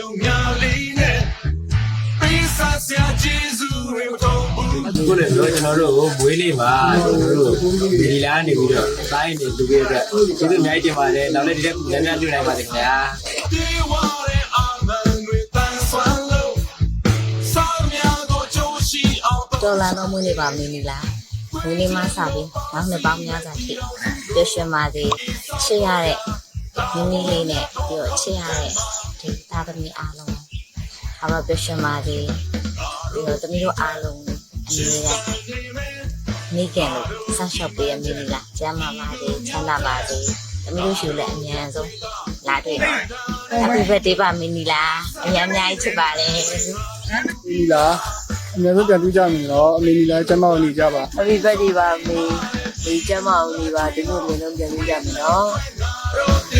ယုံများလေးနဲ့ပေးစားစရာကျေးဇူးတွေမတော်ဘူးအခုလည်းတော့ကျွန်တော်တို့ကိုမွေးနေ့မှာကျွန်တော်တို့ဒီလာနေပြီးတော့တိုင်းနေလူတွေအတွက်ကျေးဇူးအများကြီးတင်ပါတယ်နောက်လည်းဒီတက်များများတွေ့နိုင်ပါစေခင်ဗျာဒီဝါရဲ့အာမန်တွေတန်ဆွမ်းလို့စာများကိုကြိုးရှိအောင်တော်လာတော့မွေးနေပါမင်းနီလားမွေးနေမှစပြီးနောက်နှစ်ပေါင်းများစွာရှိပျော်ရွှင်ပါစေချစ်ရတဲ့ မင်းနီလေးနဲ့ပြီးတော့ချစ်ရတဲ့ဒီသားသမီးအားလုံးအားလုံးပျော်ရွှင်ပါစေပြီးတော့သမီးတို့အားလုံးအမြဲတမ်းမိခင်လို့ဆောက်ရှောက်ပေးရမင်းနီလားကျမ်းမာပါစေချမ်းသာပါစေသမီးတို့ရှိလည်းအမြန်ဆုံးလာတွေ့ပါ Happy birthday ပါမင်းနီလားအများအများကြီးချစ်ပါတယ်ဒီလားအများဆုံးပြန်တွေ့ကြမယ်နော်အမေနီလားကျမအောင်နေကြပါ Happy birthday ပါမေဒီကျမအောင်နေပါဒီလိုမျိုးလုံးပြန်ပြကြမယ်နော် This song